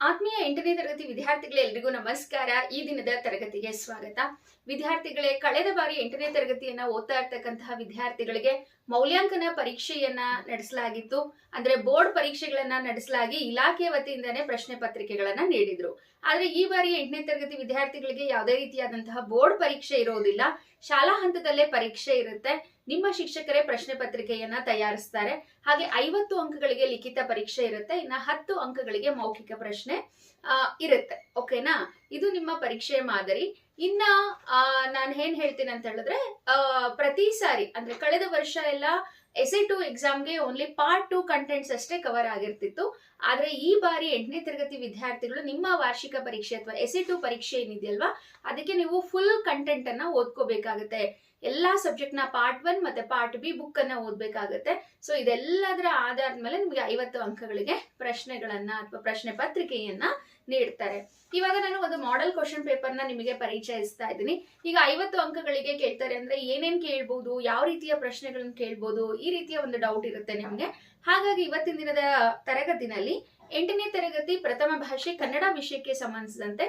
ಆತ್ಮೀಯ ಎಂಟನೇ ತರಗತಿ ವಿದ್ಯಾರ್ಥಿಗಳೆಲ್ಲರಿಗೂ ನಮಸ್ಕಾರ. ಈ ದಿನದ ತರಗತಿಗೆ ಸ್ವಾಗತ. ವಿದ್ಯಾರ್ಥಿಗಳೇ, ಕಳೆದ ಬಾರಿ ಎಂಟನೇ ತರಗತಿಯನ್ನ ಓದ್ತಾ ಇರ್ತಕ್ಕಂತಹ ವಿದ್ಯಾರ್ಥಿಗಳಿಗೆ ಮೌಲ್ಯಾಂಕನ ಪರೀಕ್ಷೆಯನ್ನ ನಡೆಸಲಾಗಿತ್ತು. ಅಂದ್ರೆ ಬೋರ್ಡ್ ಪರೀಕ್ಷೆಗಳನ್ನ ನಡೆಸಲಾಗಿ ಇಲಾಖೆಯ ವತಿಯಿಂದನೇ ಪ್ರಶ್ನೆ ಪತ್ರಿಕೆಗಳನ್ನ ನೀಡಿದ್ರು. ಆದ್ರೆ ಈ ಬಾರಿ ಎಂಟನೇ ತರಗತಿ ವಿದ್ಯಾರ್ಥಿಗಳಿಗೆ ಯಾವುದೇ ರೀತಿಯಾದಂತಹ ಬೋರ್ಡ್ ಪರೀಕ್ಷೆ ಇರೋದಿಲ್ಲ. ಶಾಲಾ ಹಂತದಲ್ಲೇ ಪರೀಕ್ಷೆ ಇರುತ್ತೆ. ನಿಮ್ಮ ಶಿಕ್ಷಕರೇ ಪ್ರಶ್ನೆ ಪತ್ರಿಕೆಯನ್ನ ತಯಾರಿಸ್ತಾರೆ. ಹಾಗೆ ಐವತ್ತು ಅಂಕಗಳಿಗೆ ಲಿಖಿತ ಪರೀಕ್ಷೆ ಇರುತ್ತೆ. ಇನ್ನ ಹತ್ತು ಅಂಕಗಳಿಗೆ ಮೌಖಿಕ ಪ್ರಶ್ನೆ ಇರುತ್ತೆ. ಓಕೆನಾ ಇದು ನಿಮ್ಮ ಪರೀಕ್ಷೆ ಮಾದರಿ. ಇನ್ನ ನಾನು ಏನ್ ಹೇಳ್ತೀನಿ ಅಂತ ಹೇಳಿದ್ರೆ ಪ್ರತಿ ಸಾರಿ, ಅಂದ್ರೆ ಕಳೆದ ವರ್ಷ ಎಲ್ಲ ಎಸ್ ಎ ಟು ಎಕ್ಸಾಮ್ಗೆ ಓನ್ಲಿ ಪಾರ್ಟ್ ಟು ಕಂಟೆಂಟ್ಸ್ ಅಷ್ಟೇ ಕವರ್ ಆಗಿರ್ತಿತ್ತು. ಆದ್ರೆ ಈ ಬಾರಿ ಎಂಟನೇ ತರಗತಿ ವಿದ್ಯಾರ್ಥಿಗಳು ನಿಮ್ಮ ವಾರ್ಷಿಕ ಪರೀಕ್ಷೆ ಅಥವಾ ಎಸ್ ಎ ಟು ಪರೀಕ್ಷೆ ಏನಿದೆಯಲ್ವಾ, ಅದಕ್ಕೆ ನೀವು ಫುಲ್ ಕಂಟೆಂಟ್ ಅನ್ನ ಓದ್ಕೋಬೇಕಾಗತ್ತೆ. ಎಲ್ಲಾ ಸಬ್ಜೆಕ್ಟ್ನ ಪಾರ್ಟ್ ಒನ್ ಮತ್ತೆ ಪಾರ್ಟ್ ಬಿ ಬುಕ್ ಅನ್ನ ಓದ್ಬೇಕಾಗತ್ತೆ. ಸೊ ಇದೆಲ್ಲದರ ಆಧಾರದ ಮೇಲೆ ನಿಮಗೆ ಐವತ್ತು ಅಂಕಗಳಿಗೆ ಪ್ರಶ್ನೆಗಳನ್ನ ಅಥವಾ ಪ್ರಶ್ನೆ ಪತ್ರಿಕೆಯನ್ನ ನೀಡ್ತಾರೆ. ಇವಾಗ ನಾನು ಒಂದು ಮಾಡೆಲ್ ಕ್ವಶನ್ ಪೇಪರ್ನ ನಿಮಗೆ ಪರಿಚಯಿಸ್ತಾ ಇದ್ದೀನಿ. ಈಗ ಐವತ್ತು ಅಂಕಗಳಿಗೆ ಕೇಳ್ತಾರೆ ಅಂದ್ರೆ ಏನೇನ್ ಕೇಳ್ಬಹುದು ಯಾವ ರೀತಿಯ ಪ್ರಶ್ನೆಗಳನ್ನ ಕೇಳ್ಬೋದು, ಈ ರೀತಿಯ ಒಂದು ಡೌಟ್ ಇರುತ್ತೆ ನಿಮ್ಗೆ. ಹಾಗಾಗಿ ಇವತ್ತಿನ ದಿನದ ತರಗತಿನಲ್ಲಿ ಎಂಟನೇ ತರಗತಿ ಪ್ರಥಮ ಭಾಷೆ ಕನ್ನಡ ವಿಷಯಕ್ಕೆ ಸಂಬಂಧಿಸಿದಂತೆ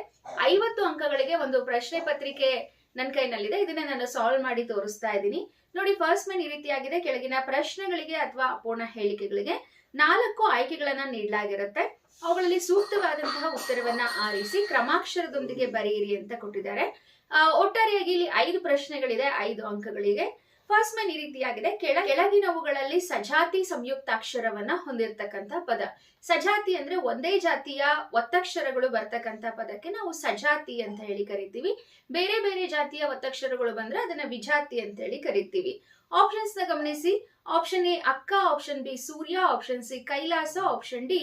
ಐವತ್ತು ಅಂಕಗಳಿಗೆ ಒಂದು ಪ್ರಶ್ನೆ ಪತ್ರಿಕೆ ನನ್ನ ಕೈನಲ್ಲಿದೆ. ಇದನ್ನ ನಾನು ಸಾಲ್ವ್ ಮಾಡಿ ತೋರಿಸ್ತಾ ಇದ್ದೀನಿ. ನೋಡಿ ಫಸ್ಟ್ ಮನ್ ಈ ರೀತಿಯಾಗಿದೆ. ಕೆಳಗಿನ ಪ್ರಶ್ನೆಗಳಿಗೆ ಅಥವಾ ಅಪೂರ್ಣ ಹೇಳಿಕೆಗಳಿಗೆ ನಾಲ್ಕು ಆಯ್ಕೆಗಳನ್ನ ನೀಡಲಾಗಿರುತ್ತೆ. ಅವುಗಳಲ್ಲಿ ಸೂಕ್ತವಾದಂತಹ ಉತ್ತರವನ್ನ ಆರಿಸಿ ಕ್ರಮಾಕ್ಷರದೊಂದಿಗೆ ಬರೆಯಿರಿ ಅಂತ ಕೊಟ್ಟಿದ್ದಾರೆ. ಒಟ್ಟಾರೆಯಾಗಿ ಇಲ್ಲಿ ಐದು ಪ್ರಶ್ನೆಗಳಿದೆ, ಐದು ಅಂಕಗಳಿಗೆ ಫಸ್ಟ್ ಮನ್ ಈ ರೀತಿಯಾಗಿದೆ. ಕೆಳ, ಕೆಳಗಿನವುಗಳಲ್ಲಿ ಸಜಾತಿ ಸಂಯುಕ್ತಾಕ್ಷರವನ್ನ ಹೊಂದಿರತಕ್ಕಂತ ಪದ. ಸಜಾತಿ ಅಂದ್ರೆ ಒಂದೇ ಜಾತಿಯ ಒತ್ತಕ್ಷರಗಳು ಬರ್ತಕ್ಕಂತ ಪದಕ್ಕೆ ನಾವು ಸಜಾತಿ ಅಂತ ಹೇಳಿ ಕರಿತೀವಿ. ಬೇರೆ ಬೇರೆ ಜಾತಿಯ ಒತ್ತಕ್ಷರಗಳು ಬಂದ್ರೆ ಅದನ್ನ ವಿಜಾತಿ ಅಂತ ಹೇಳಿ ಕರಿತೀವಿ. ಆಪ್ಷನ್ಸ್ನ ಗಮನಿಸಿ. ಆಪ್ಷನ್ ಎ ಅಕ್ಕ ಆಪ್ಷನ್ ಬಿ ಸೂರ್ಯ ಆಪ್ಷನ್ ಸಿ ಕೈಲಾಸ ಆಪ್ಷನ್ ಡಿ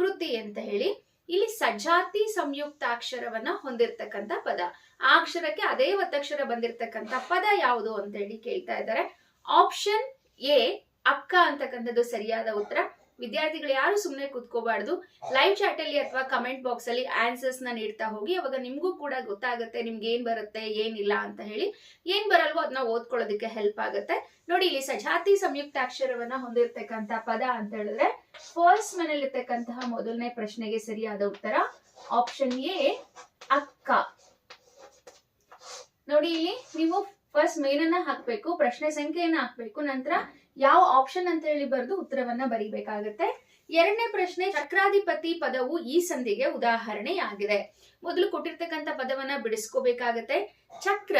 ಕೃತಿ ಅಂತ ಹೇಳಿ. ಇಲ್ಲಿ ಸಜಾತಿ ಸಂಯುಕ್ತಾಕ್ಷರವನ್ನ ಹೊಂದಿರತಕ್ಕಂತ ಪದ. ಆ ಅಕ್ಷರಕ್ಕೆ ಅದೇ ಒತ್ತಕ್ಷರ ಬಂದಿರತಕ್ಕಂತ ಪದ ಯಾವುದು ಅಂತ ಹೇಳಿ ಕೇಳ್ತಾ ಇದ್ದಾರೆ. ಆಪ್ಷನ್ ಎ ಅಕ್ಕ ಅಂತಕ್ಕಂಥದ್ದು ಸರಿಯಾದ ಉತ್ತರ. ವಿದ್ಯಾರ್ಥಿಗಳು ಯಾರು ಸುಮ್ಮನೆ ಕುತ್ಕೋಬಾರ್ದು? ಲೈವ್ ಚಾಟ್ ಅಲ್ಲಿ ಅಥವಾ ಕಮೆಂಟ್ ಬಾಕ್ಸ್ ಅಲ್ಲಿ ಆನ್ಸರ್ಸ್ನ ನೀಡ್ತಾ ಹೋಗಿ ಅವಾಗ ನಿಮ್ಗೂ ಕೂಡ ಗೊತ್ತಾಗುತ್ತೆ ನಿಮ್ಗೆ ಏನ್ ಬರುತ್ತೆ ಏನಿಲ್ಲ ಅಂತ ಹೇಳಿ. ಏನ್ ಬರಲ್ವೋ ಅದನ್ನ ಓದ್ಕೊಳ್ಳೋದಕ್ಕೆ ಹೆಲ್ಪ್ ಆಗುತ್ತೆ. ನೋಡಿ ಇಲ್ಲಿ ಸಜಾತಿ ಸಂಯುಕ್ತಾಕ್ಷರವನ್ನ ಹೊಂದಿರತಕ್ಕಂತ ಪದ ಅಂತ ಹೇಳಿದ್ರೆ ಫಸ್ಟ್ ಮನೇಲಿರ್ತಕ್ಕಂತಹ ಮೊದಲನೇ ಪ್ರಶ್ನೆಗೆ ಸರಿಯಾದ ಉತ್ತರ ಆಪ್ಷನ್ ಎ ಅಕ್ಕ. ನೋಡಿ ಇಲ್ಲಿ ನೀವು ಫಸ್ಟ್ ಮೇನನ್ನ ಹಾಕ್ಬೇಕು ಪ್ರಶ್ನೆ ಸಂಖ್ಯೆಯನ್ನ ಹಾಕ್ಬೇಕು ನಂತರ ಯಾವ ಆಪ್ಷನ್ ಅಂತ ಹೇಳಿ ಬರೆದು ಉತ್ತರವನ್ನ ಬರೀಬೇಕಾಗತ್ತೆ. ಎರಡನೇ ಪ್ರಶ್ನೆ, ಚಕ್ರಾಧಿಪತಿ ಪದವು ಈ ಸಂಧಿಗೆ ಉದಾಹರಣೆಯಾಗಿದೆ. ಮೊದಲು ಕೊಟ್ಟಿರ್ತಕ್ಕಂಥ ಪದವನ್ನ ಬಿಡಿಸ್ಕೋಬೇಕಾಗತ್ತೆ. ಚಕ್ರ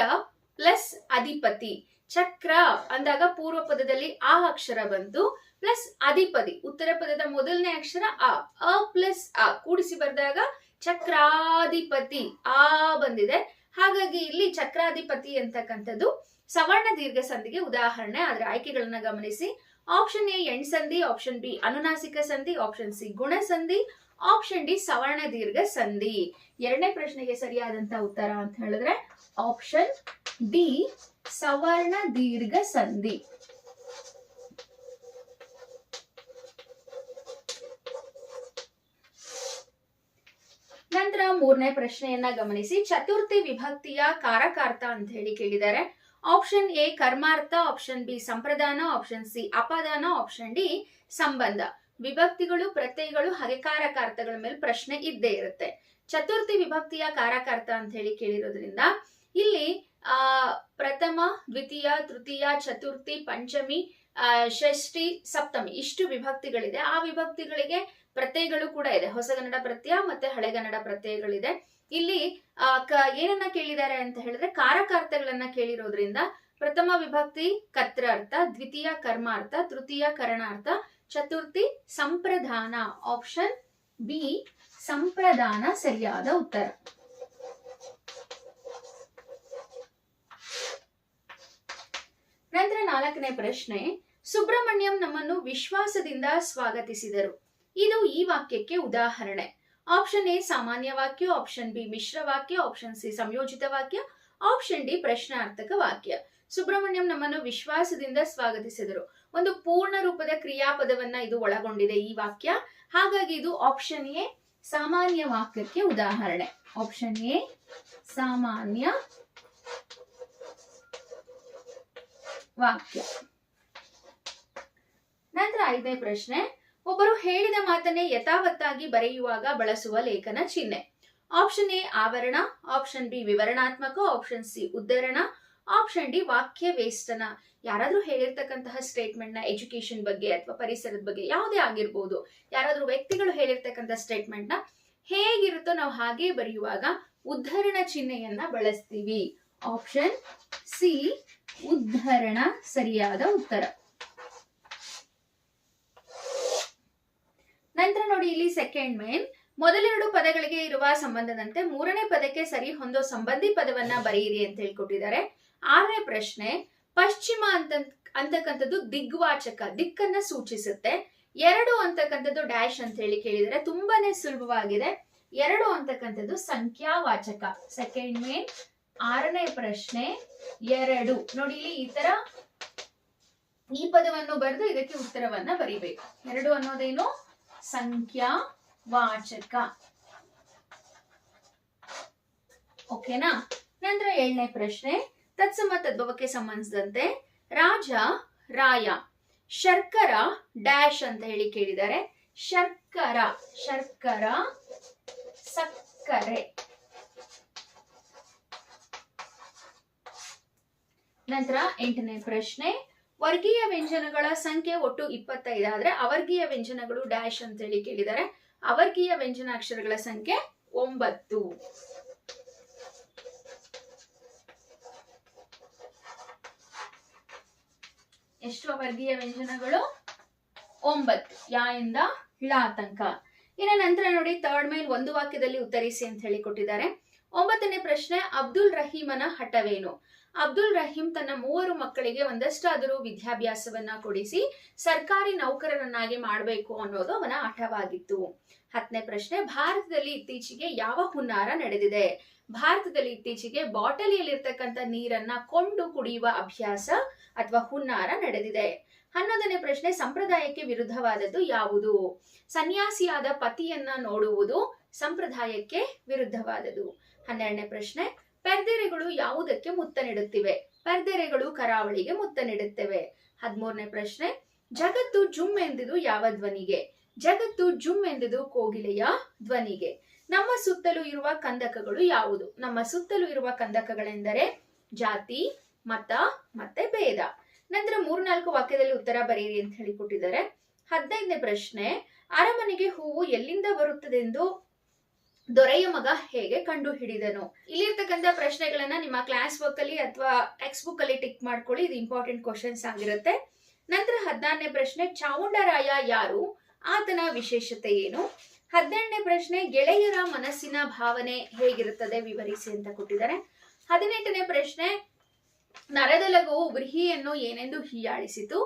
ಪ್ಲಸ್ ಅಧಿಪತಿ. ಚಕ್ರ ಅಂದಾಗ ಪೂರ್ವ ಪದದಲ್ಲಿ ಆ ಅಕ್ಷರ ಬಂತು ಪ್ಲಸ್ ಅಧಿಪತಿ. ಉತ್ತರ ಪದದ ಮೊದಲನೇ ಅಕ್ಷರ ಅ ಅ ಪ್ಲಸ್ ಅ. ಕೂಡಿಸಿ ಬರೆದಾಗ ಚಕ್ರಾಧಿಪತಿ ಆ ಬಂದಿದೆ. ಹಾಗಾಗಿ ಇಲ್ಲಿ ಚಕ್ರಾಧಿಪತಿ ಅಂತಕ್ಕಂಥದ್ದು ಸವರ್ಣ ದೀರ್ಘ ಸಂಧಿಗೆ ಉದಾಹರಣೆ. ಅದರ ಆಯ್ಕೆಗಳನ್ನ ಗಮನಿಸಿ. ಆಪ್ಷನ್ ಎ ಎಣ್ ಸಂಧಿ. ಆಪ್ಷನ್ ಬಿ ಅನುನಾಸಿಕ ಸಂಧಿ. ಆಪ್ಷನ್ ಸಿ ಗುಣ ಸಂಧಿ. ಆಪ್ಷನ್ ಡಿ ಸವರ್ಣ ದೀರ್ಘ ಸಂಧಿ. ಎರಡನೇ ಪ್ರಶ್ನೆಗೆ ಸರಿಯಾದಂತ ಉತ್ತರ ಅಂತ ಹೇಳಿದ್ರೆ ಆಪ್ಷನ್ ಡಿ ಸವರ್ಣ ದೀರ್ಘ ಸಂಧಿ. ನಂತರ ಮೂರನೇ ಪ್ರಶ್ನೆಯನ್ನ ಗಮನಿಸಿ. ಚತುರ್ಥಿ ವಿಭಕ್ತಿಯ ಕಾರಕಾರ್ಥ ಅಂತ ಹೇಳಿ ಕೇಳಿದ್ದಾರೆ. ಆಪ್ಷನ್ ಎ ಕರ್ಮಾರ್ಥ ಆಪ್ಷನ್ ಬಿ ಸಂಪ್ರದಾನ ಆಪ್ಷನ್ ಸಿ ಅಪದಾನ ಆಪ್ಷನ್ ಡಿ ಸಂಬಂಧ. ವಿಭಕ್ತಿಗಳು, ಪ್ರತ್ಯಯಗಳು, ಹಾಗೆ ಕಾರಕಾರ್ಥಗಳ ಮೇಲೆ ಪ್ರಶ್ನೆ ಇದ್ದೇ ಇರುತ್ತೆ. ಚತುರ್ಥಿ ವಿಭಕ್ತಿಯ ಕಾರಕಾರ್ಥ ಅಂತ ಹೇಳಿ ಕೇಳಿರೋದ್ರಿಂದ ಇಲ್ಲಿ, ಆ, ಪ್ರಥಮ, ದ್ವಿತೀಯ, ತೃತೀಯ, ಚತುರ್ಥಿ, ಪಂಚಮಿ ಷಷ್ಠಿ, ಸಪ್ತಮಿ ಇಷ್ಟು ವಿಭಕ್ತಿಗಳಿದೆ. ಆ ವಿಭಕ್ತಿಗಳಿಗೆ ಪ್ರತ್ಯಯಗಳು ಕೂಡ ಇದೆ. ಹೊಸಗನ್ನಡ ಪ್ರತ್ಯಯ ಮತ್ತೆ ಹಳೆಗನ್ನಡ ಪ್ರತ್ಯಯಗಳಿದೆ. ಇಲ್ಲಿ ಕ- ಏನನ್ನ ಕೇಳಿದ್ದಾರೆ ಅಂತ ಹೇಳಿದ್ರೆ ಕಾರಕಾರ್ಥಗಳನ್ನ ಕೇಳಿರೋದ್ರಿಂದ ಪ್ರಥಮ ವಿಭಕ್ತಿ, ಕತ್ರಾರ್ಥ, ದ್ವಿತೀಯ ಕರ್ಮಾರ್ಥ, ತೃತೀಯ ಕರಣಾರ್ಥ, ಚತುರ್ಥಿ ಸಂಪ್ರದಾನ ಆಪ್ಷನ್ ಬಿ ಸಂಪ್ರದಾನ ಸರಿಯಾದ ಉತ್ತರ. ನಂತರ ನಾಲ್ಕನೇ ಪ್ರಶ್ನೆ, ಸುಬ್ರಹ್ಮಣ್ಯಂ ನಮ್ಮನ್ನು ವಿಶ್ವಾಸದಿಂದ ಸ್ವಾಗತಿಸಿದರು. ಇದು ಈ ವಾಕ್ಯಕ್ಕೆ ಉದಾಹರಣೆ. ಆಪ್ಷನ್ ಎ ಸಾಮಾನ್ಯ ವಾಕ್ಯ. ಆಪ್ಷನ್ ಬಿ ಮಿಶ್ರ ವಾಕ್ಯ. ಆಪ್ಷನ್ ಸಿ ಸಂಯೋಜಿತ ವಾಕ್ಯ. ಆಪ್ಷನ್ ಡಿ ಪ್ರಶ್ನಾರ್ಥಕ ವಾಕ್ಯ. ಸುಬ್ರಹ್ಮಣ್ಯಂ ನಮ್ಮನ್ನು ವಿಶ್ವಾಸದಿಂದ ಸ್ವಾಗತಿಸಿದರು. ಒಂದು ಪೂರ್ಣ ರೂಪದ ಕ್ರಿಯಾಪದವನ್ನ ಇದು ಒಳಗೊಂಡಿದೆ ಈ ವಾಕ್ಯ. ಹಾಗಾಗಿ ಇದು ಆಪ್ಷನ್ ಎ ಸಾಮಾನ್ಯ ವಾಕ್ಯಕ್ಕೆ ಉದಾಹರಣೆ. ಆಪ್ಷನ್ ಎ ಸಾಮಾನ್ಯ ವಾಕ್ಯ. ನಂತರ ಐದನೇ ಪ್ರಶ್ನೆ. ಒಬ್ಬರು ಹೇಳಿದ ಮಾತನ್ನೇ ಯಥಾವತ್ತಾಗಿ ಬರೆಯುವಾಗ ಬಳಸುವ ಲೇಖನ ಚಿಹ್ನೆ. ಆಪ್ಷನ್ ಎ, ಆವರಣ, ಆಪ್ಷನ್ ಬಿ, ವಿವರಣಾತ್ಮಕ, ಆಪ್ಷನ್ ಸಿ, ಉದ್ಧರಣ, ಆಪ್ಷನ್ ಡಿ, ವಾಕ್ಯ ವೇಷ್ಟನ. ಯಾರಾದ್ರೂ ಹೇಳಿರ್ತಕ್ಕಂತಹ ಸ್ಟೇಟ್ಮೆಂಟ್ನ ಎಜುಕೇಶನ್ ಬಗ್ಗೆ ಅಥವಾ ಪರಿಸರದ ಬಗ್ಗೆ ಯಾವುದೇ ಆಗಿರ್ಬೋದು, ಯಾರಾದ್ರೂ ವ್ಯಕ್ತಿಗಳು ಹೇಳಿರ್ತಕ್ಕಂಥ ಸ್ಟೇಟ್ಮೆಂಟ್ನ ಹೇಗಿರುತ್ತೋ ನಾವು ಹಾಗೆ ಬರೆಯುವಾಗ ಉದ್ಧರಣ ಚಿಹ್ನೆಯನ್ನ ಬಳಸ್ತೀವಿ. ಆಪ್ಷನ್ ಸಿ, ಉದ್ಧರಣ, ಸರಿಯಾದ ಉತ್ತರ. ನಂತರ ನೋಡಿ ಇಲ್ಲಿ ಸೆಕೆಂಡ್ ಮೇನ್ ಮೊದಲೆರಡು ಪದಗಳಿಗೆ ಇರುವ ಸಂಬಂಧದಂತೆ ಮೂರನೇ ಪದಕ್ಕೆ ಸರಿ ಹೊಂದೋ ಸಂಬಂಧಿ ಪದವನ್ನ ಬರೆಯಿರಿ ಅಂತ ಹೇಳ್ಕೊಟ್ಟಿದ್ದಾರೆ. ಆರನೇ ಪ್ರಶ್ನೆ, ಪಶ್ಚಿಮ ಅಂತ ಅಂತಕ್ಕಂಥದ್ದು ದಿಗ್ವಾಚಕ, ದಿಕ್ಕನ್ನ ಸೂಚಿಸುತ್ತೆ. ಎರಡು ಅಂತಕ್ಕಂಥದ್ದು ಡ್ಯಾಶ್ ಅಂತ ಹೇಳಿ ಕೇಳಿದರೆ ತುಂಬಾನೇ ಸುಲಭವಾಗಿದೆ. ಎರಡು ಅಂತಕ್ಕಂಥದ್ದು ಸಂಖ್ಯಾವಾಚಕ. ಸೆಕೆಂಡ್ ಮೇನ್ ಆರನೇ ಪ್ರಶ್ನೆ, ಎರಡು. ನೋಡಿ ಇಲ್ಲಿ ಈ ತರ ಈ ಪದವನ್ನು ಬರೆದು ಇದಕ್ಕೆ ಉತ್ತರವನ್ನ ಬರಿಬೇಕು. ಎರಡು ಅನ್ನೋದೇನು? ಸಂಖ್ಯಾ ವಾಚಕ. ಓಕೆನಾ? ನಂತರ ಏಳನೇ ಪ್ರಶ್ನೆ. ತತ್ಸಮ ತದ್ಭವಕ್ಕೆ ಸಂಬಂಧಿಸಿದಂತೆ ರಾಜ, ರಾಯ, ಶರ್ಕರ, ಡ್ಯಾಶ್ ಅಂತ ಹೇಳಿ ಕೇಳಿದ್ದಾರೆ. ಶರ್ಕರ ಶರ್ಕರ, ಸಕ್ಕರೆ. ನಂತರ ಎಂಟನೇ ಪ್ರಶ್ನೆ. ವರ್ಗೀಯ ವ್ಯಂಜನಗಳ ಸಂಖ್ಯೆ ಒಟ್ಟು ಇಪ್ಪತ್ತೈದಾದ್ರೆ ಅವರ್ಗೀಯ ವ್ಯಂಜನಗಳು ಡ್ಯಾಶ್ ಅಂತ ಹೇಳಿ ಕೇಳಿದ್ದಾರೆ. ಅವರ್ಗೀಯ ವ್ಯಂಜನಾಕ್ಷರಗಳ ಸಂಖ್ಯೆ ಒಂಬತ್ತು. ಎಷ್ಟು ಅವರ್ಗೀಯ ವ್ಯಂಜನಗಳು? ಒಂಬತ್ತು. ಯಾ ಇಂದ ಳ ತನಕ. ಇನ್ನ ನಂತರ ನೋಡಿ ಥರ್ಡ್ ಮೇಲ್ ಒಂದು ವಾಕ್ಯದಲ್ಲಿ ಉತ್ತರಿಸಿ ಅಂತ ಹೇಳಿ ಕೊಟ್ಟಿದ್ದಾರೆ. ಒಂಬತ್ತನೇ ಪ್ರಶ್ನೆ, ಅಬ್ದುಲ್ ರಹೀಮನ ಹಠವೇನು? ಅಬ್ದುಲ್ ರಹೀಂ ತನ್ನ ಮೂವರು ಮಕ್ಕಳಿಗೆ ಒಂದಷ್ಟಾದರೂ ವಿದ್ಯಾಭ್ಯಾಸವನ್ನ ಕೊಡಿಸಿ ಸರ್ಕಾರಿ ನೌಕರರನ್ನಾಗಿ ಮಾಡಬೇಕು ಅನ್ನೋದು ಅವನ ಹಠವಾಗಿತ್ತು ಹತ್ತನೇ ಪ್ರಶ್ನೆ, ಭಾರತದಲ್ಲಿ ಇತ್ತೀಚೆಗೆ ಯಾವ ಹುನ್ನಾರ ನಡೆದಿದೆ? ಭಾರತದಲ್ಲಿ ಇತ್ತೀಚೆಗೆ ಬಾಟಲಿಯಲ್ಲಿರ್ತಕ್ಕಂಥ ನೀರನ್ನ ಕೊಂಡು ಕುಡಿಯುವ ಅಭ್ಯಾಸ ಅಥವಾ ಹುನ್ನಾರ ನಡೆದಿದೆ. ಹನ್ನೊಂದನೇ ಪ್ರಶ್ನೆ, ಸಂಪ್ರದಾಯಕ್ಕೆ ವಿರುದ್ಧವಾದದ್ದು ಯಾವುದು? ಸನ್ಯಾಸಿಯಾದ ಪತಿಯನ್ನ ನೋಡುವುದು ಸಂಪ್ರದಾಯಕ್ಕೆ ವಿರುದ್ಧವಾದದ್ದು. ಹನ್ನೆರಡನೇ ಪ್ರಶ್ನೆ ಪೆರ್ದೆರೆಗಳು ಯಾವುದಕ್ಕೆ ಮುತ್ತ ನೀಡುತ್ತಿವೆ? ಪರ್ದೆರೆಗಳು ಕರಾವಳಿಗೆ ಮುತ್ತ ನೀಡುತ್ತವೆ. ಹದಿಮೂರನೇ ಪ್ರಶ್ನೆ. ಜಗತ್ತು ಜುಮ್ ಎಂದಿದು ಯಾವ ಧ್ವನಿಗೆ? ಜಗತ್ತು ಜುಮ್ ಎಂದಿದು ಕೋಗಿಲೆಯ ಧ್ವನಿಗೆ. ನಮ್ಮ ಸುತ್ತಲೂ ಇರುವ ಕಂದಕಗಳು ಯಾವುದು? ನಮ್ಮ ಸುತ್ತಲೂ ಇರುವ ಕಂದಕಗಳೆಂದರೆ ಜಾತಿ, ಮತ, ಮತ್ತೆ ಭೇದ. ನಂತರ ಮೂರ್ನಾಲ್ಕು ವಾಕ್ಯದಲ್ಲಿ ಉತ್ತರ ಬರೆಯಿರಿ ಅಂತ ಹೇಳಿ ಕೊಟ್ಟಿದ್ದಾರೆ ಹದಿನೈದನೇ ಪ್ರಶ್ನೆ. ಅರಮನೆಗೆ ಹೂವು ಎಲ್ಲಿಂದ ಬರುತ್ತದೆಂದು ದೊರೆಯ ಮಗ ಹೇಗೆ ಕಂಡು ಹಿಡಿದನು ಇಲ್ಲಿರ್ತಕ್ಕಂಥ ಪ್ರಶ್ನೆಗಳನ್ನ ನಿಮ್ಮ ಕ್ಲಾಸ್ ವರ್ಕ್ ಅಲ್ಲಿ ಅಥವಾ ಟೆಕ್ಸ್ಟ್ ಬುಕ್ ಅಲ್ಲಿ ಟಿಕ್ ಮಾಡ್ಕೊಳ್ಳಿ, ಇದು ಇಂಪಾರ್ಟೆಂಟ್ ಕ್ವಶನ್ಸ್ ಆಗಿರುತ್ತೆ. ನಂತರ ಹದಿನಾರನೇ ಪ್ರಶ್ನೆ ಚಾವುಂಡರಾಯ ಯಾರು? ಆತನ ವಿಶೇಷತೆ ಏನು? ಹದಿನೆಂಟನೇ ಪ್ರಶ್ನೆ, ಗೆಳೆಯರ ಮನಸ್ಸಿನ ಭಾವನೆ ಹೇಗಿರುತ್ತದೆ ವಿವರಿಸಿ ಅಂತ ಕೊಟ್ಟಿದ್ದಾರೆ. ಹದಿನೆಂಟನೇ ಪ್ರಶ್ನೆ, ನರದ ಲಘುವು ಏನೆಂದು ಹೀಯಾಳಿಸಿತು?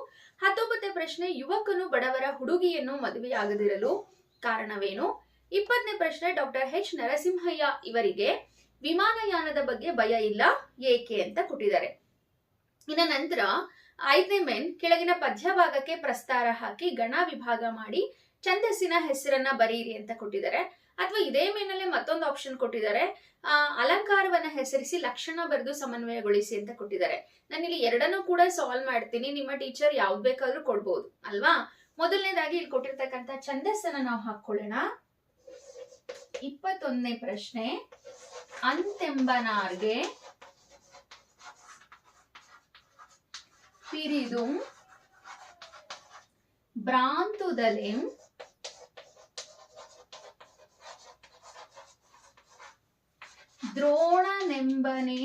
ಹತ್ತೊಂಬತ್ತನೇ ಪ್ರಶ್ನೆ, ಯುವಕನು ಬಡವರ ಹುಡುಗಿಯನ್ನು ಮದುವೆಯಾಗದಿರಲು ಕಾರಣವೇನು? ಇಪ್ಪತ್ತನೇ ಪ್ರಶ್ನೆ ಡಾಕ್ಟರ್ ಹೆಚ್ ನರಸಿಂಹಯ್ಯ ಇವರಿಗೆ ವಿಮಾನಯಾನದ ಬಗ್ಗೆ ಭಯ ಇಲ್ಲ, ಏಕೆ ಅಂತ ಕೊಟ್ಟಿದ್ದಾರೆ. ಇನ್ನ ನಂತರ ಐದನೇ ಮೆನ್ ಕೆಳಗಿನ ಪದ್ಯ ಭಾಗಕ್ಕೆ ಪ್ರಸ್ತಾರ ಹಾಕಿ ಗಣ ವಿಭಾಗ ಮಾಡಿ ಛಂದಸ್ಸಿನ ಹೆಸರನ್ನ ಬರೆಯಿರಿ ಅಂತ ಕೊಟ್ಟಿದ್ದಾರೆ. ಅಥವಾ ಇದೇ ಮೇನಲ್ಲೇ ಮತ್ತೊಂದು ಆಪ್ಷನ್ ಕೊಟ್ಟಿದ್ದಾರೆ. ಅಲಂಕಾರವನ್ನ ಹೆಸರಿಸಿ ಲಕ್ಷಣ ಬರೆದು ಸಮನ್ವಯಗೊಳಿಸಿ ಅಂತ ಕೊಟ್ಟಿದ್ದಾರೆ. ನಾನು ಇಲ್ಲಿ ಎರಡನ್ನೂ ಕೂಡ ಸಾಲ್ವ್ ಮಾಡ್ತೀನಿ. ನಿಮ್ಮ ಟೀಚರ್ ಯಾವ್ದು ಬೇಕಾದ್ರೂ ಕೊಡ್ಬೋದು. ಅಲ್ವಾ? ಮೊದಲನೇದಾಗಿ ಇಲ್ಲಿ ಕೊಟ್ಟಿರ್ತಕ್ಕಂಥ ಛಂದಸ್ಸನ್ನ ನಾವು ಹಾಕೊಳ್ಳೋಣ ಇಪ್ಪತ್ತೊಂದನೇ ಪ್ರಶ್ನೆ. ಅಂತೆಂಬನಾರ್ಗೆ ಪಿರಿದು ಭ್ರಾಂತುದಲೆಂ ದ್ರೋಣನೆಂಬನೇ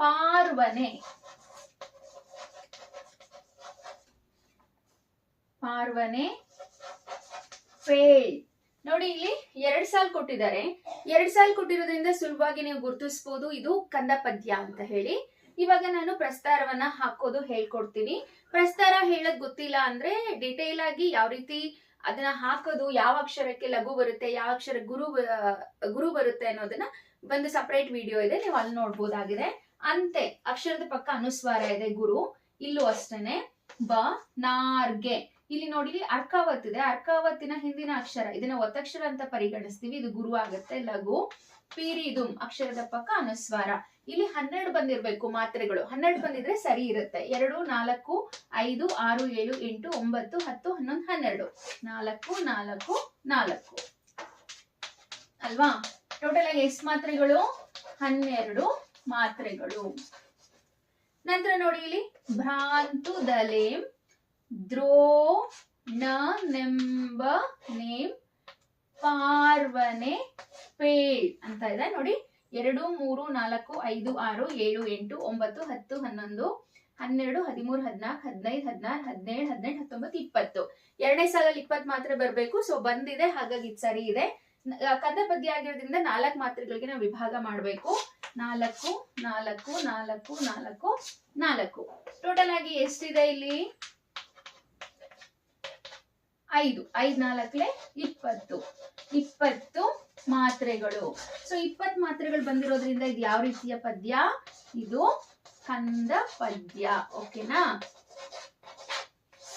ಪಾರ್ವನೆ. ಪಾರ್ವನೆ ಫೇಲ್ ನೋಡಿ ಇಲ್ಲಿ ಎರಡ್ ಸಾಲ್ ಕೊಟ್ಟಿದ್ದಾರೆ. ಎರಡ್ ಸಾಲ್ ಕೊಟ್ಟಿರೋದ್ರಿಂದ ಸುಲಭವಾಗಿ ನೀವು ಗುರುತಿಸಬಹುದು ಇದು ಕಂದ ಪದ್ಯ ಅಂತ ಹೇಳಿ. ಇವಾಗ ನಾನು ಪ್ರಸ್ತಾರವನ್ನ ಹಾಕೋದು ಹೇಳ್ಕೊಡ್ತೀನಿ. ಪ್ರಸ್ತಾರ ಹೇಳಕ್ ಗೊತ್ತಿಲ್ಲ ಅಂದ್ರೆ ಡಿಟೇಲ್ ಆಗಿ ಯಾವ ರೀತಿ ಅದನ್ನ ಹಾಕೋದು, ಯಾವ ಅಕ್ಷರಕ್ಕೆ ಲಘು ಬರುತ್ತೆ, ಯಾವ ಅಕ್ಷರ ಗುರು ಗುರು ಬರುತ್ತೆ ಅನ್ನೋದನ್ನ ಒಂದು ಸಪರೇಟ್ ವಿಡಿಯೋ ಇದೆ. ನೀವು ಅಲ್ಲಿ ನೋಡ್ಬೋದಾಗಿದೆ. ಅಂತೆ, ಅಕ್ಷರದ ಪಕ್ಕ ಅನುಸ್ವಾರ ಇದೆ ಗುರು. ಇಲ್ಲೂ ಅಷ್ಟೇನೆ. ಬ, ನಾರ್ಗೆ. ಇಲ್ಲಿ ನೋಡಿ, ಅರ್ಕಾವತ್ ಇದೆ. ಅರ್ಕಾವತ್ತಿನ ಹಿಂದಿನ ಅಕ್ಷರ. ಇದನ್ನ ಒತ್ತಕ್ಷರ ಅಂತ ಪರಿಗಣಿಸ್ತೀವಿ. ಇದು ಗುರು ಆಗುತ್ತೆ, ಲಘು, ಪೀರಿದುಂ, ಅಕ್ಷರದ ಪಕ್ಕ ಅನುಸ್ವಾರ. ಇಲ್ಲಿ ಹನ್ನೆರಡು ಬಂದಿರ್ಬೇಕು ಮಾತ್ರೆಗಳು. ಹನ್ನೆರಡು ಬಂದಿದ್ರೆ ಸರಿ ಇರುತ್ತೆ. ಎರಡು, ನಾಲ್ಕು, ಐದು, ಆರು, ಏಳು, ಎಂಟು, ಒಂಬತ್ತು, ಹತ್ತು, ಹನ್ನೊಂದು, ಹನ್ನೆರಡು. ನಾಲ್ಕು ನಾಲ್ಕು ನಾಲ್ಕು. ಅಲ್ವಾ? ಟೋಟಲ್ ಆಗಿ ಎಷ್ಟು ಮಾತ್ರೆಗಳು? ಹನ್ನೆರಡು ಮಾತ್ರೆಗಳು. ನಂತರ ನೋಡಿ ಇಲ್ಲಿ ಭ್ರಾಂತು ದಲೇಂ ದ್ರೋ ನ ನೆಂಬ ನೇಮ್ ಪಾರ್ವನೆ ಪೇಳ್ ಅಂತ ಇದೆ. ನೋಡಿ, ಎರಡು, ಮೂರು, ನಾಲ್ಕು, ಐದು, ಆರು, ಏಳು, ಎಂಟು, ಒಂಬತ್ತು, ಹತ್ತು, ಹನ್ನೊಂದು, ಹನ್ನೆರಡು, ಹದಿಮೂರು, ಹದಿನಾಲ್ಕು, ಹದಿನೈದು, ಹದಿನಾರು, ಹದಿನೇಳು, ಹದಿನೆಂಟು, ಹತ್ತೊಂಬತ್ತು, ಇಪ್ಪತ್ತು. ಎರಡನೇ ಸಾಲಲ್ಲಿ ಇಪ್ಪತ್ತು ಮಾತ್ರೆ ಬರಬೇಕು. ಸೊ ಬಂದಿದೆ, ಹಾಗಾಗಿ ಇದು ಸರಿ ಇದೆ. ಕಂದ ಪದ್ಯ ಆಗಿರೋದ್ರಿಂದ ನಾಲ್ಕು ಮಾತ್ರೆಗಳಿಗೆ ನಾವು ವಿಭಾಗ ಮಾಡಬೇಕು. ನಾಲ್ಕು ನಾಲ್ಕು ನಾಲ್ಕು ನಾಲ್ಕು ನಾಲ್ಕು. ಟೋಟಲ್ ಆಗಿ ಎಷ್ಟಿದೆ ಇಲ್ಲಿ? ಐದು, ಐದ್ ನಾಲ್ಕಲೆ ಇಪ್ಪತ್ತು. ಇಪ್ಪತ್ತು ಮಾತ್ರೆಗಳು. ಸೊ ಇಪ್ಪತ್ ಮಾತ್ರೆಗಳು ಬಂದಿರೋದ್ರಿಂದ ಇದು ಯಾವ ರೀತಿಯ ಪದ್ಯ? ಇದು ಕಂದ ಪದ್ಯ. ಓಕೆನಾ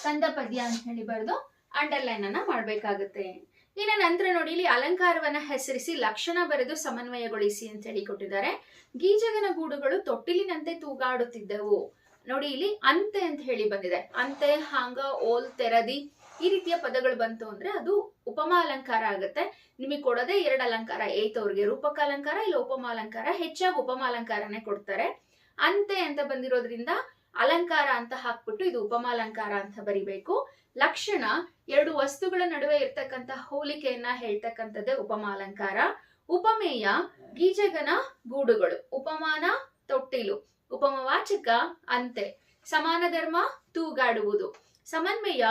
ಕಂದ ಪದ್ಯ ಅಂತ ಹೇಳಿ ಬರೆದು ಅಂಡರ್ಲೈನ್ ಅನ್ನ ಮಾಡ್ಬೇಕಾಗತ್ತೆ. ಇನ್ನು ನಂತರ ನೋಡಿ, ಇಲ್ಲಿ ಅಲಂಕಾರವನ್ನ ಹೆಸರಿಸಿ ಲಕ್ಷಣ ಬರೆದು ಸಮನ್ವಯಗೊಳಿಸಿ ಅಂತ ಹೇಳಿ ಕೊಟ್ಟಿದ್ದಾರೆ. ಗೀಜಗನ ಗೂಡುಗಳು ತೊಟ್ಟಿಲಿನಂತೆ ತೂಗಾಡುತ್ತಿದ್ದವು. ನೋಡಿ, ಇಲ್ಲಿ ಅಂತೆ ಅಂತ ಹೇಳಿ ಬಂದಿದೆ. ಅಂತೆ, ಹಾಂಗ, ಓಲ್, ತೆರದಿ. ಈ ರೀತಿಯ ಪದಗಳು ಬಂತು ಅಂದ್ರೆ ಅದು ಉಪಮಾ ಅಲಂಕಾರ ಆಗುತ್ತೆ. ನಿಮಗೆ ಕೊಡೋದೇ ಎರಡು ಅಲಂಕಾರ ಏತ್ ಅವ್ರಿಗೆ ರೂಪಕ ಅಲಂಕಾರ ಇಲ್ಲ ಉಪಮಾ ಅಲಂಕಾರ, ಹೆಚ್ಚಾಗಿ ಉಪಮಾ ಅಲಂಕಾರನೇ ಕೊಡ್ತಾರೆ. ಅಂತೆ ಅಂತ ಬಂದಿರೋದ್ರಿಂದ ಅಲಂಕಾರ ಅಂತ ಹಾಕ್ಬಿಟ್ಟು ಇದು ಉಪಮಾ ಅಲಂಕಾರ ಅಂತ ಬರಿಬೇಕು. ಲಕ್ಷಣ, ಎರಡು ವಸ್ತುಗಳ ನಡುವೆ ಇರ್ತಕ್ಕಂತ ಹೋಲಿಕೆಯನ್ನ ಹೇಳ್ತಕ್ಕಂಥದ್ದೇ ಉಪಮಾ ಅಲಂಕಾರ. ಉಪಮೇಯ, ಗೀಜಗನ ಗೂಡುಗಳು, ಉಪಮಾನ ತೊಟ್ಟಿಲು, ಉಪಮವಾಚಕ ಅಂತೆ. ಸಮಾನ ಧರ್ಮ ತೂಗಾಡುವುದು. ಸಮನ್ವಯ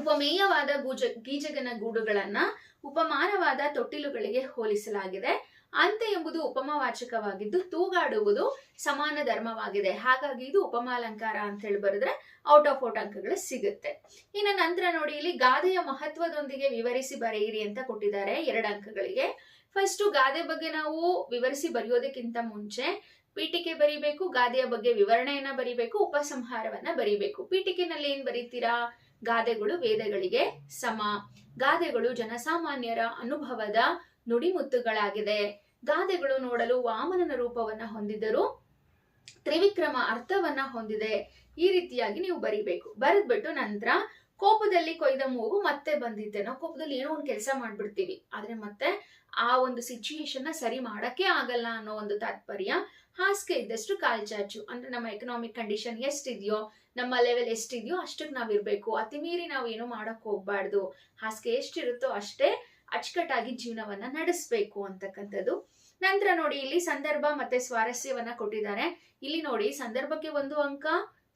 ಉಪಮೇಯವಾದ ಗೂಜ, ಗೀಜಗನ ಗೂಡುಗಳನ್ನ ಉಪಮಾನವಾದ ತೊಟ್ಟಿಲುಗಳಿಗೆ ಹೋಲಿಸಲಾಗಿದೆ. ಅಂತೆ ಎಂಬುದು ಉಪಮವಾಚಕವಾಗಿದ್ದು, ತೂಗಾಡುವುದು ಸಮಾನ ಧರ್ಮವಾಗಿದೆ. ಹಾಗಾಗಿ ಇದು ಉಪಮಾಲಂಕಾರ ಅಂತ ಹೇಳಿ ಬರೆದ್ರೆ ಔಟ್ ಆಫ್ ಔಟ್ ಅಂಕಗಳು ಸಿಗುತ್ತೆ. ಇನ್ನು ನಂತರ ನೋಡಿ, ಇಲ್ಲಿ ಗಾದೆಯ ಮಹತ್ವದೊಂದಿಗೆ ವಿವರಿಸಿ ಬರೆಯಿರಿ ಅಂತ ಕೊಟ್ಟಿದ್ದಾರೆ ಎರಡು ಅಂಕಗಳಿಗೆ. ಫಸ್ಟ್ ಗಾದೆ ಬಗ್ಗೆ ನಾವು ವಿವರಿಸಿ ಬರೆಯೋದಕ್ಕಿಂತ ಮುಂಚೆ ಪೀಠಿಕೆ ಬರಿಬೇಕು, ಗಾದೆಯ ಬಗ್ಗೆ ವಿವರಣೆಯನ್ನ ಬರಿಬೇಕು, ಉಪಸಂಹಾರವನ್ನ ಬರಿಬೇಕು. ಪೀಠಿಕೆನಲ್ಲಿ ಏನ್ ಬರೀತೀರಾ? ಗಾದೆಗಳು ವೇದಗಳಿಗೆ ಸಮ. ಗಾದೆಗಳು ಜನಸಾಮಾನ್ಯರ ಅನುಭವದ ನುಡಿಮುತ್ತುಗಳಾಗಿದೆ. ಗಾದೆಗಳು ನೋಡಲು ವಾಮನನ ರೂಪವನ್ನ ಹೊಂದಿದ್ದರೂ ತ್ರಿವಿಕ್ರಮ ಅರ್ಥವನ್ನ ಹೊಂದಿದೆ. ಈ ರೀತಿಯಾಗಿ ನೀವು ಬರಿಬೇಕು. ಬರೆದ್ಬಿಟ್ಟು ನಂತರ ಕೋಪದಲ್ಲಿ ಕೊಯ್ದ ಮೂಗು ಮತ್ತೆ ಬಂದಿದ್ದೆ ನಾವು ಕೋಪದಲ್ಲಿ ಏನೋ ಒಂದು ಕೆಲಸ ಮಾಡ್ಬಿಡ್ತೀವಿ. ಆದ್ರೆ ಮತ್ತೆ ಆ ಒಂದು ಸಿಚುಯೇಷನ್ ಸರಿ ಮಾಡಕ್ಕೆ ಆಗಲ್ಲ ಅನ್ನೋ ಒಂದು ತಾತ್ಪರ್ಯ ಹಾಸಿಗೆ ಇದ್ದಷ್ಟು ಕಾಲ್ಚಾಚು ಅಂದ್ರೆ ನಮ್ಮ ಎಕನಾಮಿಕ್ ಕಂಡೀಷನ್ ಎಷ್ಟಿದೆಯೋ ನಮ್ಮ ಲೆವೆಲ್ ಎಷ್ಟಿದೆಯೋ ಅಷ್ಟಕ್ಕೆ ನಾವ್ ಇರ್ಬೇಕು. ಅತಿ ಮೀರಿ ನಾವು ಏನು ಮಾಡಕ್ ಹೋಗ್ಬಾರ್ದು. ಹಾಸಿಗೆ ಎಷ್ಟಿರುತ್ತೋ ಅಷ್ಟೇ ಅಚ್ಚುಕಟ್ಟಾಗಿ ಜೀವನವನ್ನ ನಡೆಸ್ಬೇಕು ಅಂತಕ್ಕಂಥದ್ದು. ನಂತರ ನೋಡಿ ಇಲ್ಲಿ ಸಂದರ್ಭ ಮತ್ತೆ ಸ್ವಾರಸ್ಯವನ್ನ ಕೊಟ್ಟಿದ್ದಾರೆ. ಇಲ್ಲಿ ನೋಡಿ ಸಂದರ್ಭಕ್ಕೆ ಒಂದು ಅಂಕ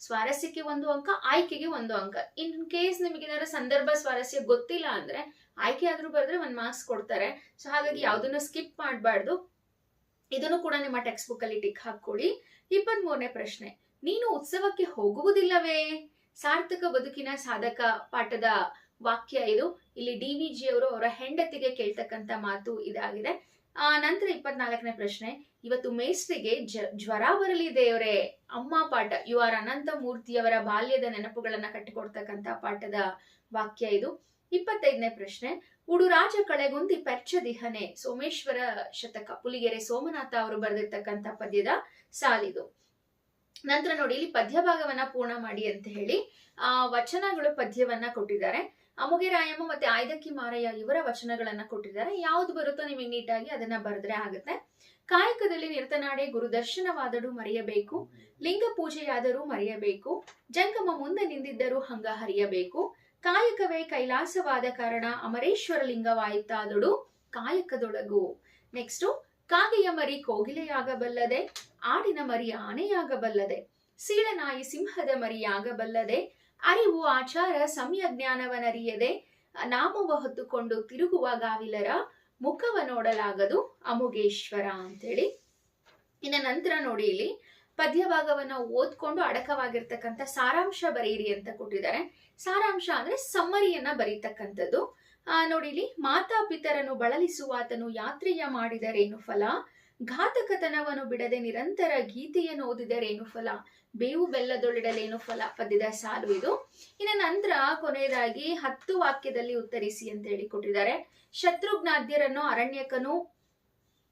ಸ್ವಾರಸ್ಯಕ್ಕೆ ಒಂದು ಅಂಕ ಆಯ್ಕೆಗೆ ಒಂದು ಅಂಕ. ಇನ್ ಕೇಸ್ ನಿಮಗೆ ಏನಾದ್ರು ಸಂದರ್ಭ ಸ್ವಾರಸ್ಯ ಗೊತ್ತಿಲ್ಲ ಅಂದ್ರೆ ಆಯ್ಕೆ ಆದ್ರೂ ಬರೆದ್ರೆ ಒಂದ್ ಮಾರ್ಕ್ಸ್ ಕೊಡ್ತಾರೆ. ಸೊ ಹಾಗಾಗಿ ಯಾವ್ದನ್ನು ಸ್ಕಿಪ್ ಮಾಡಬಾರ್ದು ಇದನ್ನು ಕೂಡ ನಿಮ್ಮ ಟೆಕ್ಸ್ಟ್ ಬುಕ್ ಅಲ್ಲಿ ಟಿಕ್ ಹಾಕೊಳ್ಳಿ ಇಪ್ಪತ್ತ್ ಮೂರನೇ ಪ್ರಶ್ನೆ, ನೀನು ಉತ್ಸವಕ್ಕೆ ಹೋಗುವುದಿಲ್ಲವೇ? ಸಾರ್ಥಕ ಬದುಕಿನ ಸಾಧಕ ಪಾಠದ ವಾಕ್ಯ ಇದು. ಇಲ್ಲಿ ಡಿ ವಿ ಜಿ ಅವರು ಅವರ ಹೆಂಡತಿಗೆ ಕೇಳ್ತಕ್ಕಂತ ಮಾತು ಇದಾಗಿದೆ. ಆ, ನಂತರ ಇಪ್ಪತ್ನಾಲ್ಕನೇ ಪ್ರಶ್ನೆ, ಇವತ್ತು ಮೇಸ್ತ್ರಿಗೆ ಜ್ವರ ಬರಲಿ ದೇವರೇ ಅಮ್ಮ ಪಾಠ, ಯು ಆರ್ ಅನಂತ ಮೂರ್ತಿಯವರ ಬಾಲ್ಯದ ನೆನಪುಗಳನ್ನ ಕಟ್ಟಿಕೊಡ್ತಕ್ಕಂತ ಪಾಠದ ವಾಕ್ಯ ಇದು. ಇಪ್ಪತ್ತೈದನೇ ಪ್ರಶ್ನೆ ಉಡುರಾಜ ಕಳೆಗುಂದಿ ಪೆರ್ಚದಿಹನೆ ಸೋಮೇಶ್ವರ ಶತಕ. ಪುಲಿಗೆರೆ ಸೋಮನಾಥ ಅವರು ಬರೆದಿರ್ತಕ್ಕಂಥ ಪದ್ಯದ ಸಾಲಿದು. ನಂತರ ನೋಡಿ, ಇಲ್ಲಿ ಪದ್ಯ ಭಾಗವನ್ನ ಪೂರ್ಣ ಮಾಡಿ ಅಂತ ಹೇಳಿ, ಆ ವಚನಗಳು ಪದ್ಯವನ್ನ ಕೊಟ್ಟಿದ್ದಾರೆ. ಅಮುಗೆರಾಯಮ್ಮ ಮತ್ತೆ ಆಯ್ದಕ್ಕಿ ಮಾರಯ್ಯ ಇವರ ವಚನಗಳನ್ನ ಕೊಟ್ಟಿದ್ದಾರೆ. ಯಾವ್ದು ಬರುತ್ತೋ ನಿಮಗೆ ನೀಟಾಗಿ ಅದನ್ನ ಬರೆದ್ರೆ ಆಗುತ್ತೆ. ಕಾಯಕದಲ್ಲಿ ನಿರ್ತನಾಡೆ ಗುರುದರ್ಶನವಾದಡು ಮರೆಯಬೇಕು. ಲಿಂಗ ಪೂಜೆಯಾದರೂ ಮರೆಯಬೇಕು. ಜಂಗಮ ಮುಂದೆ ನಿಂದಿದ್ದರೂ ಹಂಗ ಹರಿಯಬೇಕು. ಕಾಯಕವೇ ಕೈಲಾಸವಾದ ಕಾರಣ ಅಮರೇಶ್ವರ ಲಿಂಗವಾಯಿತಾದಳು ಕಾಯಕದೊಳಗು ನೆಕ್ಸ್ಟ್ ಕಾಗೆಯ ಮರಿ ಕೋಗಿಲೆಯಾಗಬಲ್ಲದೆ, ಆಡಿನ ಮರಿ ಆನೆಯಾಗಬಲ್ಲದೆ, ಸೀಳನಾಯಿ ಸಿಂಹದ ಮರಿಯಾಗಬಲ್ಲದೆ, ಅರಿವು ಆಚಾರ ಸಮಯ ಜ್ಞಾನವನರಿಯದೆ ನಾಮವ ಹೊತ್ತುಕೊಂಡು ತಿರುಗುವ ಗಾವಿಲರ ಮುಖವ ನೋಡಲಾಗದು ಅಮುಗೇಶ್ವರ ಅಂತೇಳಿ. ಇನ್ನ ನಂತರ ನೋಡಿ ಇಲ್ಲಿ ಪದ್ಯ ಭಾಗವನ್ನ ಓದ್ಕೊಂಡು ಅಡಕವಾಗಿರ್ತಕ್ಕಂಥ ಸಾರಾಂಶ ಬರೆಯಿರಿ ಅಂತ ಕೊಟ್ಟಿದ್ದಾರೆ. ಸಾರಾಂಶ ಅಂದ್ರೆ ಸಮ್ಮರಿಯನ್ನ ಬರೀತಕ್ಕಂಥದ್ದು. ಆ, ನೋಡಿ ಇಲ್ಲಿ ಬಳಲಿಸುವ ಬಳಲಿಸುವಾತನು ಯಾತ್ರೆಯ ಮಾಡಿದರೇನು ಫಲ? ಘಾತಕತನವನ್ನು ಬಿಡದೆ ನಿರಂತರ ಗೀತೆಯನ್ನು ಓದಿದರೇನು ಫಲ? ಬೇವು ಬೆಲ್ಲದೊಳಿಡಲೇನು ಫಲ? ಪದ್ಯದ ಸಾಲು ಇದು. ಇನ್ನು ನಂತರ ಕೊನೆಯದಾಗಿ ಹತ್ತು ವಾಕ್ಯದಲ್ಲಿ ಉತ್ತರಿಸಿ ಅಂತ ಹೇಳಿ ಕೊಟ್ಟಿದ್ದಾರೆ. ಶತ್ರುಘ್ನಾದ್ಯರನ್ನು ಅರಣ್ಯಕನು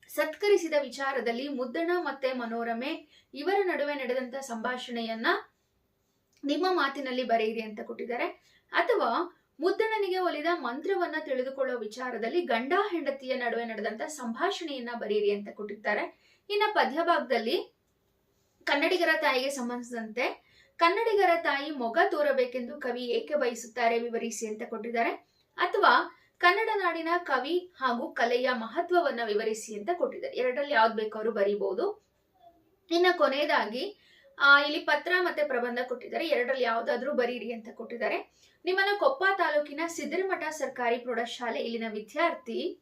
ಸತ್ಕರಿಸಿದ ವಿಚಾರದಲ್ಲಿ ಮುದ್ದಣ ಮತ್ತೆ ಮನೋರಮೆ ಇವರ ನಡುವೆ ನಡೆದಂತ ಸಂಭಾಷಣೆಯನ್ನ ನಿಮ್ಮ ಮಾತಿನಲ್ಲಿ ಬರೆಯಿರಿ ಅಂತ ಕೊಟ್ಟಿದ್ದಾರೆ. ಅಥವಾ ಮುದ್ದಣನಿಗೆ ಒಲಿದ ಮಂತ್ರವನ್ನ ತಿಳಿದುಕೊಳ್ಳೋ ವಿಚಾರದಲ್ಲಿ ಗಂಡ ಹೆಂಡತಿಯ ನಡುವೆ ನಡೆದಂತ ಸಂಭಾಷಣೆಯನ್ನ ಬರೆಯಿರಿ ಅಂತ ಕೊಟ್ಟಿದ್ದಾರೆ. ಇನ್ನ ಪದ್ಯ ಭಾಗದಲ್ಲಿ ಕನ್ನಡಿಗರ ತಾಯಿಗೆ ಸಂಬಂಧಿಸಿದಂತೆ ಕನ್ನಡಿಗರ ತಾಯಿ ಮೊಗ ತೋರಬೇಕೆಂದು ಕವಿ ಏಕೆ ಬಯಸುತ್ತಾರೆ ವಿವರಿಸಿ ಅಂತ ಕೊಟ್ಟಿದ್ದಾರೆ. ಅಥವಾ ಕನ್ನಡ ನಾಡಿನ ಕವಿ ಹಾಗೂ ಕಲೆಯ ಮಹತ್ವವನ್ನ ವಿವರಿಸಿ ಅಂತ ಕೊಟ್ಟಿದ್ದಾರೆ. ಎರಡರಲ್ಲಿ ಯಾವ್ದು ಬೇಕು ಅವರು ಬರೀಬಹುದು ಇನ್ನ ಕೊನೆಯದಾಗಿ, ಆ, ಇಲ್ಲಿ ಪತ್ರ ಮತ್ತೆ ಪ್ರಬಂಧ ಕೊಟ್ಟಿದ್ದಾರೆ. ಎರಡರಲ್ಲಿ ಯಾವ್ದಾದ್ರೂ ಬರೀರಿ ಅಂತ ಕೊಟ್ಟಿದ್ದಾರೆ. ನಿಮ್ಮನ್ನ ಕೊಪ್ಪ ತಾಲೂಕಿನ ಸಿದ್ಧರಮಠ ಸರ್ಕಾರಿ ಪ್ರೌಢಶಾಲೆ ಇಲ್ಲಿನ ವಿದ್ಯಾರ್ಥಿ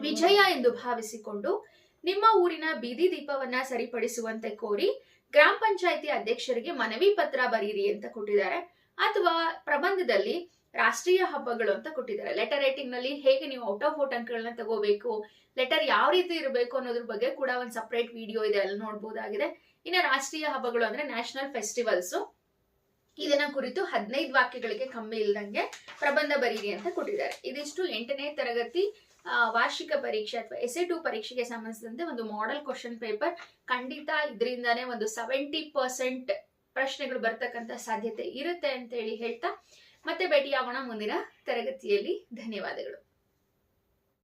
ವಿಜಯ ಎಂದು ಭಾವಿಸಿಕೊಂಡು ನಿಮ್ಮ ಊರಿನ ಬೀದಿ ದೀಪವನ್ನ ಸರಿಪಡಿಸುವಂತೆ ಕೋರಿ ಗ್ರಾಮ ಪಂಚಾಯತಿ ಅಧ್ಯಕ್ಷರಿಗೆ ಮನವಿ ಪತ್ರ ಬರೀರಿ ಅಂತ ಕೊಟ್ಟಿದ್ದಾರೆ. ಅಥವಾ ಪ್ರಬಂಧದಲ್ಲಿ ರಾಷ್ಟ್ರೀಯ ಹಬ್ಬಗಳು ಅಂತ ಕೊಟ್ಟಿದ್ದಾರೆ. ಲೆಟರ್ ರೈಟಿಂಗ್ನಲ್ಲಿ ಹೇಗೆ ನೀವು ಔಟ್ ಆಫ್ ಔಟ್ ಅಂಕಗಳನ್ನ ತಗೋಬೇಕು ಲೆಟರ್ ಯಾವ ರೀತಿ ಇರಬೇಕು ಅನ್ನೋದ್ರ ಬಗ್ಗೆ ಕೂಡ ಒಂದು ಸಪ್ರೇಟ್ ವಿಡಿಯೋ ಇದೆ, ಅಲ್ಲಿ ನೋಡಬಹುದಾಗಿದೆ ಇನ್ನ ರಾಷ್ಟ್ರೀಯ ಹಬ್ಬಗಳು ಅಂದ್ರೆ ನ್ಯಾಷನಲ್ ಫೆಸ್ಟಿವಲ್ಸ್ ಇದನ್ನ ಕುರಿತು ಹದಿನೈದು ವಾಕ್ಯಗಳಿಗೆ ಕಮ್ಮಿ ಇಲ್ದಂಗೆ ಪ್ರಬಂಧ ಬರೀರಿ ಅಂತ ಕೊಟ್ಟಿದ್ದಾರೆ. ಇದಿಷ್ಟು ಎಂಟನೇ ತರಗತಿ ವಾರ್ಷಿಕ ಪರೀಕ್ಷೆ ಅಥವಾ ಎಸ್ ಎ ಟು ಪರೀಕ್ಷೆಗೆ ಸಂಬಂಧಿಸಿದಂತೆ ಒಂದು ಮಾಡೆಲ್ ಕ್ವಶನ್ ಪೇಪರ್ ಖಂಡಿತ ಇದರಿಂದಾನೇ ಒಂದು ಸೆವೆಂಟಿ ಪರ್ಸೆಂಟ್ ಪ್ರಶ್ನೆಗಳು ಬರ್ತಕ್ಕಂಥ ಸಾಧ್ಯತೆ ಇರುತ್ತೆ ಅಂತ ಹೇಳಿ ಹೇಳ್ತಾ ಮತ್ತೆ ಭೇಟಿಯಾಗೋಣ ಮುಂದಿನ ತರಗತಿಯಲ್ಲಿ. ಧನ್ಯವಾದಗಳು.